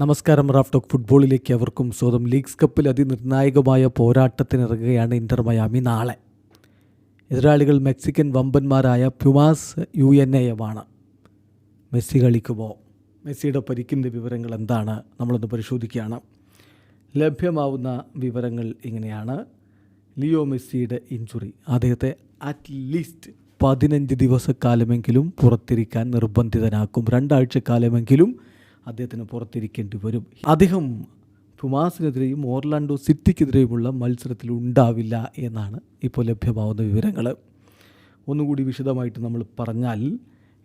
നമസ്കാരം റാഫ്റ്റോക്ക് ഫുട്ബോളിലേക്ക് അവർക്കും സ്വന്തം ലീഗ്സ് കപ്പിൽ അതിനിർണായകമായ പോരാട്ടത്തിനിറങ്ങുകയാണ് ഇന്റർ മയാമി നാളെ. എതിരാളികൾ മെക്സിക്കൻ വമ്പന്മാരായ പ്യുമാസ് യു എൻ എ എമാണ് മെസ്സി കളിക്കുമോ? മെസ്സിയുടെ പരിക്കിന്റെ വിവരങ്ങൾ എന്താണ്? നമ്മളൊന്ന് പരിശോധിക്കുകയാണ്. ലഭ്യമാവുന്ന വിവരങ്ങൾ ഇങ്ങനെയാണ്. ലിയോ മെസ്സിയുടെ ഇഞ്ചുറി. അദ്ദേഹത്തെ അറ്റ്ലീസ്റ്റ് പതിനഞ്ച് ദിവസക്കാലമെങ്കിലും പുറത്തിരിക്കാൻ നിർബന്ധിതനാക്കും. രണ്ടാഴ്ചക്കാലമെങ്കിലും അദ്ദേഹത്തിന് പുറത്തിരിക്കേണ്ടി വരും. അദ്ദേഹം ഫുമാസിനെതിരെയും ഓർലാൻഡോ സിറ്റിക്കെതിരെയുമുള്ള മത്സരത്തിൽ ഉണ്ടാവില്ല എന്നാണ് ഇപ്പോൾ ലഭ്യമാവുന്ന വിവരങ്ങൾ. ഒന്നുകൂടി വിശദമായിട്ട് നമ്മൾ പറഞ്ഞാൽ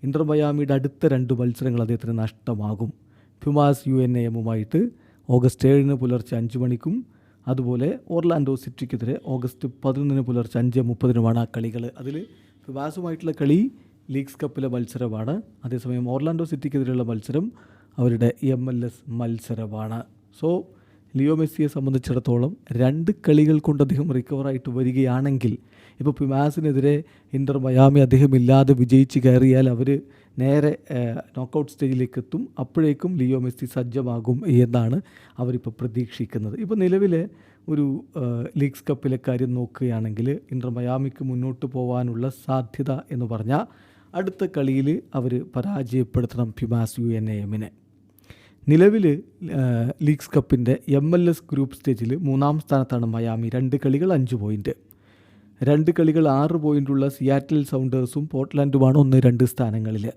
ഇന്റർ മയാമിയുടെ അടുത്ത രണ്ട് മത്സരങ്ങൾ അദ്ദേഹത്തിന് നഷ്ടമാകും. ഫുമാസ് യു എൻ എമ്മുമായിട്ട് ഓഗസ്റ്റ് ഏഴിന് പുലർച്ചെ അഞ്ച് മണിക്കും അതുപോലെ ഓർലാൻഡോ സിറ്റിക്കെതിരെ ഓഗസ്റ്റ് പതിനൊന്നിന് പുലർച്ചെ അഞ്ച് മുപ്പതിനുമാണ് ആ കളികൾ. അതിൽ ഫുമാസുമായിട്ടുള്ള കളി ലീഗ്സ് കപ്പിലെ മത്സരമാണ്. അതേസമയം ഓർലാൻഡോ സിറ്റിക്കെതിരെയുള്ള മത്സരം അവരുടെ എം എൽ എസ് മത്സരമാണ്. സോ ലിയോ മെസ്സിയെ സംബന്ധിച്ചിടത്തോളം രണ്ട് കളികൾ കൊണ്ട് അദ്ദേഹം റിക്കവറായിട്ട് വരികയാണെങ്കിൽ ഇപ്പോൾ പിമാസിനെതിരെ ഇന്റർ മയാമി അദ്ദേഹം ഇല്ലാതെ വിജയിച്ച് കയറിയാൽ അവർ നേരെ നോക്കൗട്ട് സ്റ്റേജിലേക്ക് എത്തും. അപ്പോഴേക്കും ലിയോ മെസ്സി സജ്ജമാകും എന്നാണ് അവരിപ്പോൾ പ്രതീക്ഷിക്കുന്നത്. ഇപ്പോൾ നിലവിലെ ഒരു ലീഗ്സ് കപ്പിലെ കാര്യം നോക്കുകയാണെങ്കിൽ ഇന്റർ മയാമിക്ക് മുന്നോട്ട് പോകാനുള്ള സാധ്യത എന്ന് പറഞ്ഞാൽ അടുത്ത കളിയിൽ അവർ പരാജയപ്പെടുത്തണം പിമാസ് യു എൻ എമ്മിനെ. നിലവിൽ ലീഗ്സ് കപ്പിന്റെ എം എൽ എസ് ഗ്രൂപ്പ് സ്റ്റേജിൽ മൂന്നാം സ്ഥാനത്താണ് മയാമി രണ്ട് കളികൾ അഞ്ച് പോയിന്റ് രണ്ട് കളികൾ ആറ് പോയിന്റുള്ള സിയാറ്റിൽ സൗണ്ടേഴ്സും പോർട്ട്ലാൻഡുമാണ് ഒന്ന് രണ്ട് സ്ഥാനങ്ങളിൽ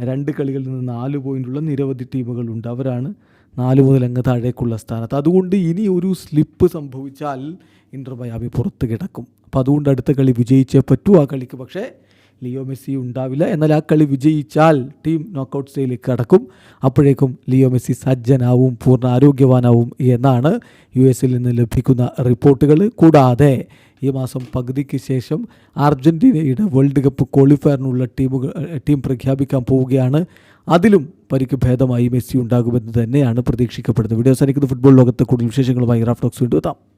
രണ്ട് കളികളിൽ നിന്ന് നാല് പോയിന്റുള്ള നിരവധി ടീമുകളുണ്ട് അവരാണ് നാല് മുതൽ അങ്ങ് താഴേക്കുള്ള സ്ഥാനത്ത്. അതുകൊണ്ട് ഇനി ഒരു സ്ലിപ്പ് സംഭവിച്ചാൽ ഇന്റർ മയാമി പുറത്ത് കിടക്കും. അപ്പോൾ അതുകൊണ്ട് അടുത്ത കളി വിജയിച്ചേ പറ്റൂ ആ കളിക്ക്. പക്ഷേ ലിയോ മെസ്സി ഉണ്ടാവില്ല. എന്നാൽ ആ കളി വിജയിച്ചാൽ ടീം നോക്കൗട്ട് സ്റ്റേജിലേക്ക് കടക്കും. അപ്പോഴേക്കും ലിയോ മെസ്സി സജ്ജനാവും പൂർണ ആരോഗ്യവാനാവും എന്നാണ് യു എസിൽ നിന്ന് ലഭിക്കുന്ന റിപ്പോർട്ടുകൾ. കൂടാതെ ഈ മാസം പകുതിക്ക് ശേഷം അർജന്റീനയുടെ വേൾഡ് കപ്പ് ക്വാളിഫയറിനുള്ള ടീമുകൾ ടീം പ്രഖ്യാപിക്കാൻ പോവുകയാണ്. അതിലും പരിക്ക് ഭേദമായി മെസ്സി ഉണ്ടാകുമെന്ന് തന്നെയാണ് പ്രതീക്ഷിക്കപ്പെടുന്നത്. വീഡിയോ സാധിക്കുന്ന ഫുട്ബോൾ ലോകത്തെ കൂടുതൽ വിശേഷങ്ങളുമായി റാഫ്റ്റോക്സ് വീണ്ടും എത്താം.